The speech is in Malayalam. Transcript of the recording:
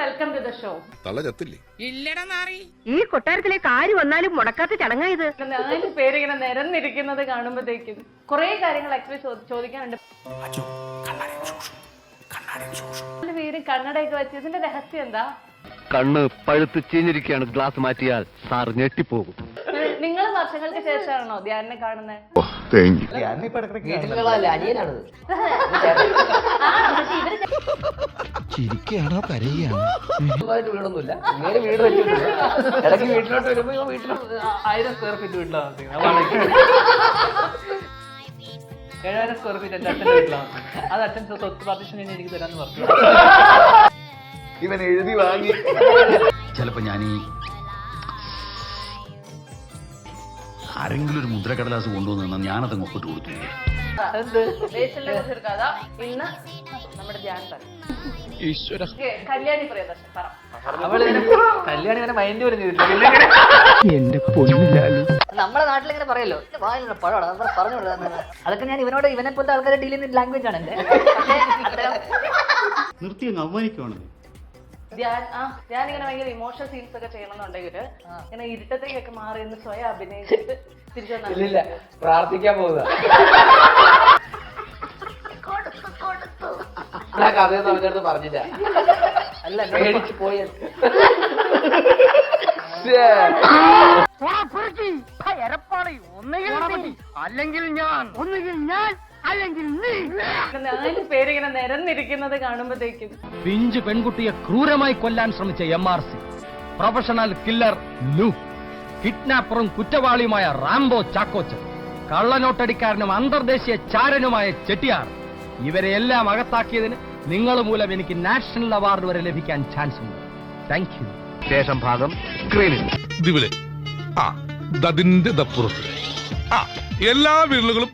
വെൽക്കം ടു ദ ഷോ തല ചത്തില്ലേ ഈ കൊട്ടാരത്തിലേക്ക് ആര് വന്നാലും മുടക്കാത്ത ചടങ്ങായത് നാല് പേര് ഇങ്ങനെ നിരന്നിരിക്കുന്നത് കാണുമ്പോഴത്തേക്കും കുറെ കാര്യങ്ങൾ ആക്ച്വലി ചോദിക്കാനുണ്ട്. നാല് പേര് കണ്ണടയൊക്കെ വെച്ച് ഇതിന്റെ രഹസ്യം എന്താ? കണ്ണ് പഴുത്ത് ചീഞ്ഞിരിക്കുകയാണ്. ഗ്ലാസ് മാറ്റിയാൽ സാർ ഞെട്ടിപ്പോകും. നിങ്ങൾ വർഷങ്ങൾക്ക് ശേഷമാണോ ധ്യാനെ കാണുന്നത്? ചിരിക്കുകയാണോ കരയുകയാണോ സ്വന്തമായിട്ട് വീടൊന്നുമില്ല. ഇങ്ങനെ വീട് വെച്ചിട്ടില്ല ഇടയ്ക്ക് വീട്ടിലോട്ട് വരുമ്പോ ഇവൻ വീട്ടിൽ ആയിരം സ്ക്വയർ ഫീറ്റ് വീട്ടിലാണ് ഏഴായിരം സ്ക്വയർ ഫീറ്റ് എന്റെ അച്ഛന്റെ വീട്ടിലാണ് അത് അച്ഛൻ സ്വത്ത് പാർട്ടിഷൻ കഴിഞ്ഞ് എനിക്ക് തരാന്ന് പറഞ്ഞു. ഇവൻ എഴുതി വാങ്ങി. ചിലപ്പോ ഞാൻ ഈ ആരെങ്കിലും ഒരു മുദ്രക്കടലാസ് കൊണ്ടുവന്നു ഞാനത് ഒപ്പിട്ട് കൊടുത്തു ദേശിലെ കുറിച്ചൊരു കഥ. ഇന്ന് നമ്മുടെ ധ്യാൻ പറയും Okay, കല്യാണി പ്രിയദർശൻ പറ. അവൾ മൈൻഡ് എന്റെ പൊന്നിലാലു നമ്മുടെ നാട്ടിൽ ഇങ്ങനെ പറയല്ലോ വായിലുള്ള പഴമാണ് നമ്മൾ പറഞ്ഞു കൊടുക്കുന്നത് അതൊക്കെ ഞാൻ ഇവനോട് ഇവനെ പോലത്തെ ആൾക്കാരെ ഡീൽ ചെയ്യുന്ന ലാംഗ്വേജ് ആണ് എന്റെ. നിർത്തി അവമാനിക്കുവാണ് ധ്യാൻ ആ ഞാൻ ഇങ്ങനെ ഭയങ്കര ഇമോഷണൽ സീൻസ് ഒക്കെ ചെയ്യണമെന്നുണ്ടെങ്കിൽ ഇങ്ങനെ ഇരുട്ടത്തേക്കൊക്കെ മാറി നിന്ന് സ്വയം അഭിനയിച്ചിട്ട് തിരിച്ചു വന്നില്ല പ്രാർത്ഥിക്കാൻ പോകുക ആ കഥയൊന്നും അവന്റെ അടുത്ത് പറഞ്ഞില്ല. അല്ല മേടിച്ച് പോയ. അല്ലെങ്കിൽ ഞാൻ ഒന്നുകിൽ ഞാൻ അല്ലെങ്കിൽ നീ നാല് പേരിങ്ങനെ നിരന്നിരിക്കുന്നത് കാണുമ്പോഴത്തേക്കും. പിഞ്ച് പെൺകുട്ടിയെ ക്രൂരമായി കൊല്ലാൻ ശ്രമിച്ച M R C professional killer ലു. കിഡ്നാപ്പറും കുറ്റവാളിയുമായ റാംബോ ചാക്കോച്ച് കള്ളനോട്ടടിക്കാരനും അന്തർദേശീയ ചാരനുമായ ചെട്ടിയാർ. ഇവരെ എല്ലാം അകത്താക്കിയതിന് നിങ്ങൾ മൂലം എനിക്ക് നാഷണൽ അവാർഡ് വരെ ലഭിക്കാൻ ചാൻസ് ഉണ്ട്. താങ്ക് യു ശേഷം ഭാഗം സ്ക്രീനിൽ ഇതിവിടെ. ആ ദതിന്റെ ദപ്പുറത്ത്. ആ എല്ലാ വിരലുകളും